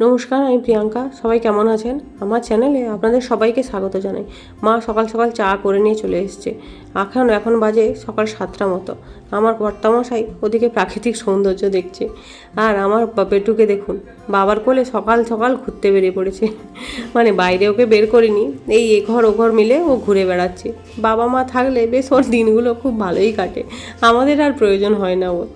নমস্কার, আমি প্রিয়াঙ্কা। সবাই কেমন আছেন? আমার চ্যানেলে আপনাদের সবাইকে স্বাগত জানাই। মা সকাল সকাল চা করে নিয়ে চলে এসছে। এখন এখন বাজে সকাল সাতটা মতো। আমার কর্তামশাই ওদিকে প্রাকৃতিক সৌন্দর্য দেখছে। আর আমার পেটুকে দেখুন, বাবার কোলে সকাল সকাল ঘুরতে বেরিয়ে পড়েছে। মানে বাইরে ওকে বের করিনি, এই এ ঘর ও ঘর মিলে ও ঘুরে বেড়াচ্ছে। বাবা মা থাকলে বেশ ওর দিনগুলো খুব ভালোই কাটে। আমাদের আর প্রয়োজন হয় না ওর।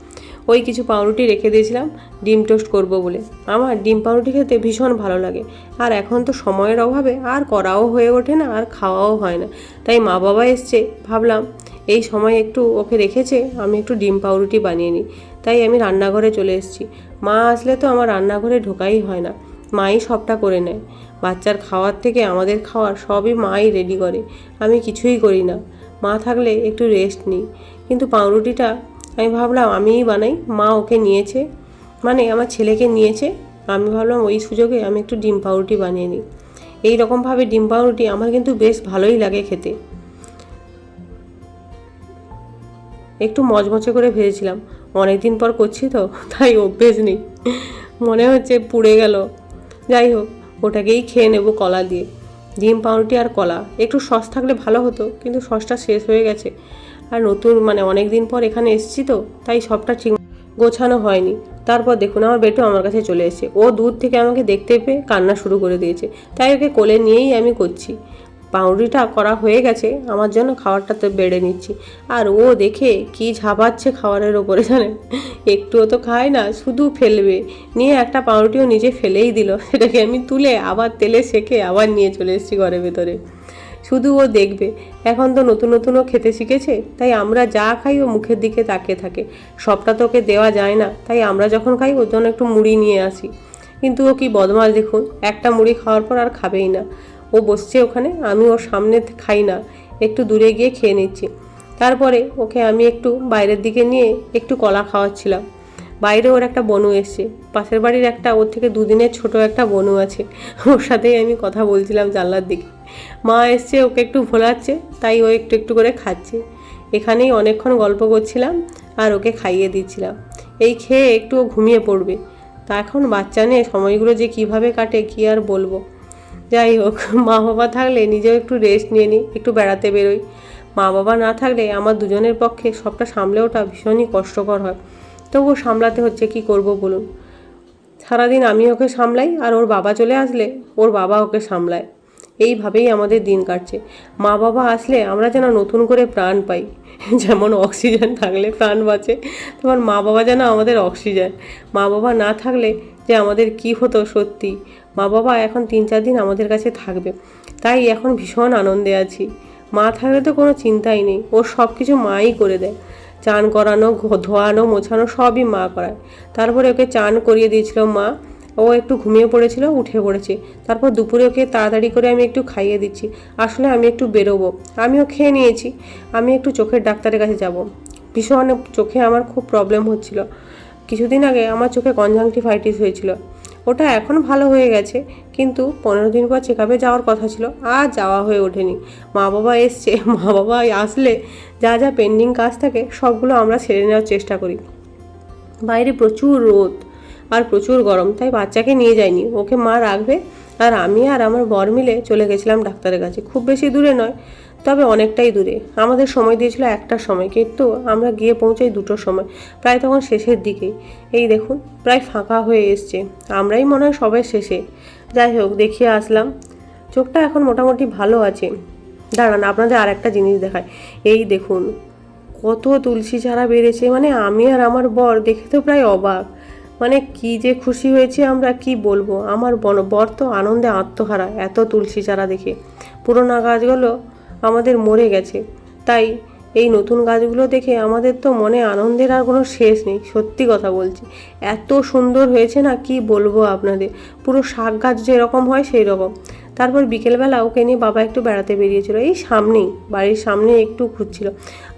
ওই কিছু পাউরুটি রেখে দিয়েছিলাম, ডিম টোস্ট করব বলে। আমার ডিম পাউরুটি খেতে ভীষণ ভালো লাগে। আর এখন তো সময়ের অভাবে আর করাও হয়ে ওঠে না, আর খাওয়াও হয় না। তাই মা বাবা এসছে, ভাবলাম এই সময় একটু ওকে রেখেছে, আমি একটু ডিম পাউরুটি বানিয়ে নিই। তাই আমি রান্নাঘরে চলে এসেছি। মা আসলে তো আমার রান্নাঘরে ঢোকাই হয় না, মাই সবটা করে নেয়। বাচ্চার খাওয়ার থেকে আমাদের খাওয়ার সবই মাই রেডি করে। আমি কিছুই করি না, মা থাকলে একটু রেস্ট নিই। কিন্তু পাউরুটিটা আমি ভাবলাম আমিই বানাই, মা ওকে নিয়েছে মানে আমার ছেলেকে নিয়েছে, আমি ভাবলাম ওই সুযোগে আমি একটু ডিম পাউরুটি বানিয়ে নিই। এই রকমভাবে ডিম পাউরুটি আমার কিন্তু বেশ ভালোই লাগে খেতে। একটু মচমচে করে ভেজেছিলাম অনেক দিন পর করছি তো, তাই অভ্যেস নেই, মনে হচ্ছে পুড়ে গেল। যাই হোক, ওটাকেই খেয়ে নেব কলা দিয়ে। ডিম পাউরুটি আর কলা, একটু সস থাকলে ভালো হতো, কিন্তু সসটা শেষ হয়ে গেছে। আর নতুন মানে অনেক দিন পর এখানে এসেছি তো, তাই সবটা ঠিক গোছানো হয়নি। তারপর দেখুন, আমার বেটু আমার কাছে চলে এসেছে। ও দূর থেকে আমাকে দেখতে পেয়ে কান্না শুরু করে দিয়েছে। তাই ওকে কোলে নিয়েই আমি করছি। পাউরুটিটা করা হয়ে গেছে, আমার জন্য খাবারটা তো বেড়ে নিচ্ছি। আর ও দেখে কি ঝাপাচ্ছে খাবারের ওপরে জানেন? একটুও তো খায় না, শুধু ফেলবে। নিয়ে একটা পাউরুটিও নিজে ফেলেই দিল। সেটাকে আমি তুলে আবার তেলে সেকে আবার নিয়ে চলে এসেছি ঘরের ভেতরে। শুধু ও দেখবে। এখন তো নতুন নতুনও খেতে শিখেছে, তাই আমরা যা খাই ও মুখের দিকে তাকিয়ে থাকে। সবটা তো ওকে দেওয়া যায় না, তাই আমরা যখন খাই ওর জন্য একটু মুড়ি নিয়ে আসি। কিন্তু ও কি বদমাস দেখুন, একটা মুড়ি খাওয়ার পর আর খাবেই না। ও বসছে ওখানে, আমি ওর সামনে খাই না, একটু দূরে গিয়ে খেয়ে নিচ্ছি। তারপরে ওকে আমি একটু বাইরের দিকে নিয়ে একটু কলা খাওয়াচ্ছিলাম। বাইরে ওর একটা বনু এসছে। পাশের বাড়ির একটা, ওর থেকে দুদিনের ছোট একটা বনু আছে। ওর সাথেই আমি কথা বলছিলাম জানলার দিকে। মা এসছে, ওকে একটু ভোলাচ্ছে, তাই ও একটু একটু করে খাচ্ছে। এখানেই অনেকক্ষণ গল্প করছিলাম আর ওকে খাইয়ে দিচ্ছিলাম। এই খেয়ে একটু ও ঘুমিয়ে পড়বে। তা এখন বাচ্চা নিয়ে সময়গুলো যে কীভাবে কাটে, কি আর বলব? যাই হোক, মা বাবা থাকলে নিজেও একটু রেস্ট নিয়ে নিই একটু বেড়াতে বেরোই। মা বাবা না থাকলে আমার দুজনের পক্ষে সবটা সামলে ওঠা ভীষণই কষ্টকর হয়। তবুও সামলাতে হচ্ছে, কি করব বলুন? সারাদিন আমি ওকে সামলাই আর ওর বাবা চলে আসলে ওর বাবা ওকে সামলায়। এইভাবেই আমাদের দিন কাটছে। মা বাবা আসলে আমরা যেন নতুন করে প্রাণ পাই। যেমন অক্সিজেন থাকলে প্রাণ বাঁচে তেমন মা বাবা যেন আমাদের অক্সিজেন। মা বাবা না থাকলে যে আমাদের কি হতো সত্যি। মা বাবা এখন তিন চার দিন আমাদের কাছে থাকবে। তাই এখন ভীষণ আনন্দে আছি। মা থাকলে তো কোনো চিন্তাই নেই। ওর সব কিছু মাই করে দেয়। চান করানো ধোয়ানো, মোছানো সবই মা করায়। তারপরে ওকে চান করিয়ে দিয়েছিল মা। ও একটু ঘুমিয়ে পড়েছিল, উঠে পড়েছে। তারপর দুপুরে ওকে তাড়াতাড়ি করে আমি একটু খাইয়ে দিচ্ছি। আসলে আমি একটু বেরোবো। আমিও খেয়ে নিয়েছি। আমি একটু চোখের ডাক্তারের কাছে যাব। ভীষণ চোখে আমার খুব প্রবলেম হচ্ছিল। কিছুদিন আগে আমার চোখে কনজাংটিভাইটিস হয়েছিল। ওটা এখন ভালো হয়ে গেছে। কিন্তু পনেরো দিন পর চেক যাওয়ার কথা ছিল, আর যাওয়া হয়ে ওঠেনি। মা বাবা এসছে, মা বাবা আসলে যা যা পেন্ডিং কাজ থাকে, সবগুলো আমরা সেরে নেওয়ার চেষ্টা করি। বাইরে প্রচুর রোদ আর প্রচুর গরম, তাই বাচ্চাকে নিয়ে যাইনি। ওকে মা রাখবে, আর আমি আর আমার বর মিলে চলে গেছিলাম ডাক্তারের কাছে। খুব বেশি দূরে নয় তবে অনেকটাই দূরে। আমাদের সময় দিয়েছিল একটার সময়, কিন্তু আমরা গিয়ে পৌঁছাই দুটোর সময়, প্রায় তখন শেষের দিকেই। এই দেখুন, প্রায় ফাঁকা হয়ে এসছে। আমরাই মনে হয় সবাই শেষে। যাই হোক, দেখিয়ে আসলাম। চোখটা এখন মোটামুটি ভালো আছে। দাঁড়ান, আপনাদের আর একটা জিনিস দেখায় এই দেখুন, কত তুলসী চারা বেড়েছে। মানে আমি আর আমার বর দেখে তো প্রায় অবাক। মানে কি যে খুশি হয়েছে আমরা, কি বলব? আমার বন, বর তো আনন্দে আত্মহারা, এত তুলসী চারা দেখে। পুরোনো গাছগুলো আমাদের মরে গেছে। তাই এই নতুন গাছগুলো দেখে আমাদের তো মনে আনন্দের আর কোনো শেষ নেই, সত্যি কথা বলছি। এত সুন্দর হয়েছে না, কি বলব আপনাদের? পুরো শাক গাছ যেরকম হয় সেই রকম তারপর বিকেলবেলা ওকে নিয়ে বাবা একটু বেড়াতে বেরিয়েছিল। এই সামনেই, বাড়ির সামনে একটু ঘুরছিল।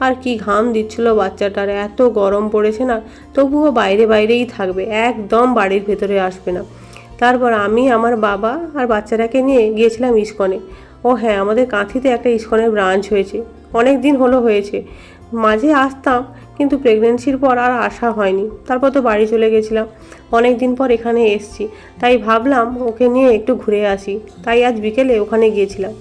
আর কি ঘাম দিচ্ছিল বাচ্চাটার, এত গরম পড়েছে না, তবুও বাইরে বাইরেই থাকবে, একদম বাড়ির ভেতরে আসবে না। তারপর আমি, আমার বাবা আর বাচ্চাটাকে নিয়ে গিয়েছিলাম ইস্কনে। ও হ্যাঁ আমাদের কাঁথিতে একটা ইস্কনের ব্রাঞ্চ হয়েছে। অনেক দিন হলো হয়েছে। মাঝে আসতাম, কিন্তু প্রেগনেন্সির পর আর আসা হয়নি। তারপর তো বাড়ি চলে গেছিলাম। অনেক দিন পর এখানে এসছি। তাই ভাবলাম ওকে নিয়ে একটু ঘুরে আসি। তাই আজ বিকেলে ওখানে গিয়েছিলাম।